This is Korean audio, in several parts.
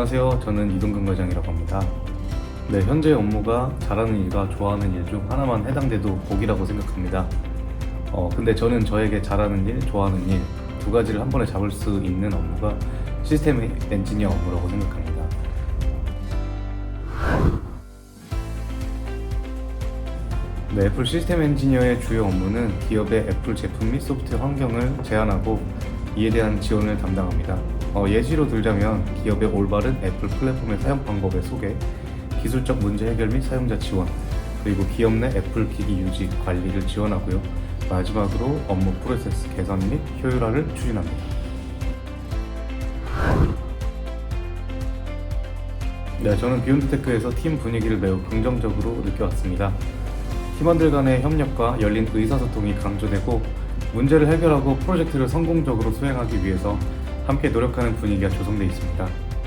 안녕하세요. 저는 이동근 과장이라고 합니다. 네, 현재 업무가 잘하는 일과 좋아하는 일 중 하나만 해당돼도 복이라고 생각합니다. 어, 근데 저는 저에게 잘하는 일, 좋아하는 일 두 가지를 한 번에 잡을 수 있는 업무가 시스템 엔지니어 업무라고 생각합니다. 네, 애플 시스템 엔지니어의 주요 업무는 기업의 애플 제품 및 소프트웨어 환경을 제안하고 이에 대한 지원을 담당합니다. 어, 예시로 들자면 기업의 올바른 애플 플랫폼의 사용 방법의 소개, 기술적 문제 해결 및 사용자 지원, 그리고 기업 내 애플 기기 유지 관리를 지원하고요. 마지막으로 업무 프로세스 개선 및 효율화를 추진합니다. 네, 저는 비욘드테크에서 팀 분위기를 매우 긍정적으로 느껴왔습니다. 팀원들 간의 협력과 열린 의사소통이 강조되고 문제를 해결하고 프로젝트를 성공적으로 수행하기 위해서 함께 노력하는 분위기가 조성되어 있습니다.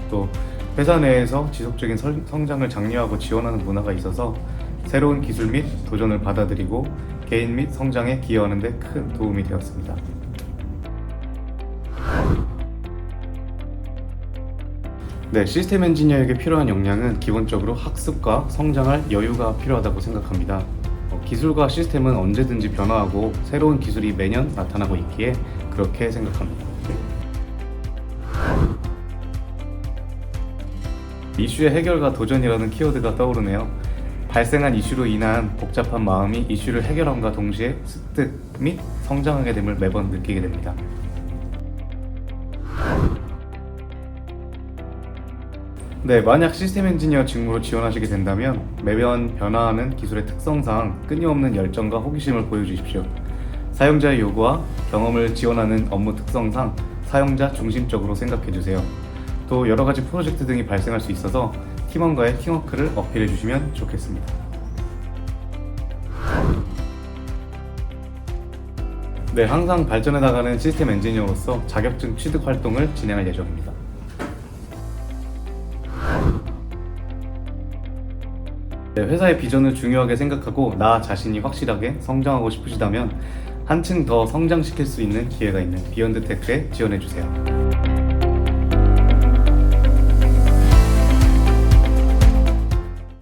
또 회사 내에서 지속적인 설- 성장을 장려하고 지원하는 문화가 있어서 새로운 기술 및 도전을 받아들이고 개인 및 성장에 기여하는 데 큰 도움이 되었습니다. 네, 시스템 엔지니어에게 필요한 역량은 기본적으로 학습과 성장할 여유가 필요하다고 생각합니다. 어, 기술과 시스템은 언제든지 변화하고 새로운 기술이 매년 나타나고 있기에 그렇게 생각합니다. 이슈의 해결과 도전이라는 키워드가 떠오르네요. 발생한 이슈로 인한 복잡한 마음이 이슈를 해결함과 동시에 습득 및 성장하게 됨을 매번 느끼게 됩니다. 네, 만약 시스템 엔지니어 직무로 지원하시게 된다면 매번 변화하는 기술의 특성상 끊임없는 열정과 호기심을 보여주십시오. 사용자의 요구와 경험을 지원하는 업무 특성상 사용자 중심적으로 생각해 주세요. 또 여러 가지 프로젝트 등이 발생할 수 있어서 팀원과의 팀워크를 어필해 주시면 좋겠습니다. 네, 항상 발전해 나가는 시스템 엔지니어로서 자격증 취득 활동을 진행할 예정입니다. 네, 회사의 비전을 중요하게 생각하고 나 자신이 확실하게 성장하고 싶으시다면 한층 더 성장시킬 수 있는 기회가 있는 비욘드 테크에 지원해 주세요.